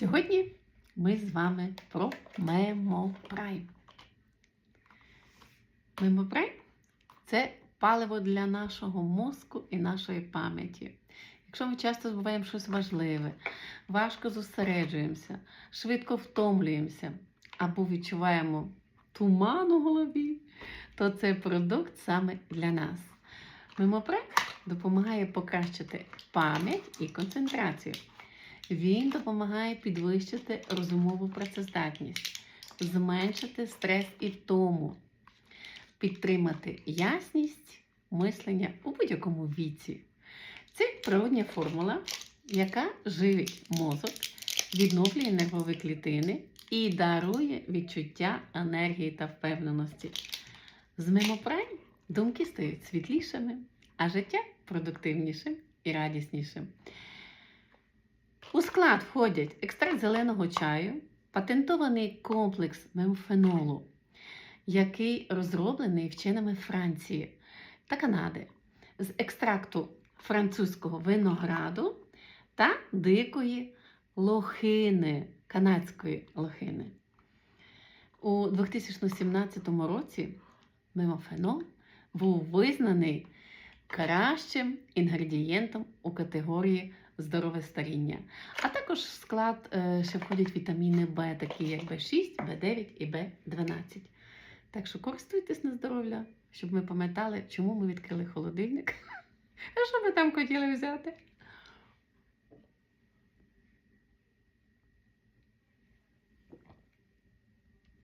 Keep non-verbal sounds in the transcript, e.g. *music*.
Сьогодні ми з вами про мемопрайм. Мемопрайм це паливо для нашого мозку і нашої пам'яті. Якщо ми часто забуваємо щось важливе, важко зосереджуємося, швидко втомлюємося або відчуваємо туман у голові, то це продукт саме для нас. Мемопрайм допомагає покращити пам'ять і концентрацію. Він допомагає підвищити розумову працездатність, зменшити стрес і втому, підтримати ясність мислення у будь-якому віці. Це природня формула, яка живить мозок, відновлює нервові клітини і дарує відчуття енергії та впевненості. З мемопрайм думки стають світлішими, а життя продуктивнішим і радіснішим. У склад входять екстракт зеленого чаю, патентований комплекс мемфенолу, який розроблений вченими Франції та Канади з екстракту французького винограду та дикої лохини, канадської лохини. У 2017 році мемофенол був визнаний кращим інгредієнтом у категорії здорове старіння. А також в склад е, ще входять вітаміни В, такі як В6, В9 і В12. Так що користуйтесь на здоров'я, щоб ми пам'ятали, чому ми відкрили холодильник. *laughs* А що ми там хотіли взяти?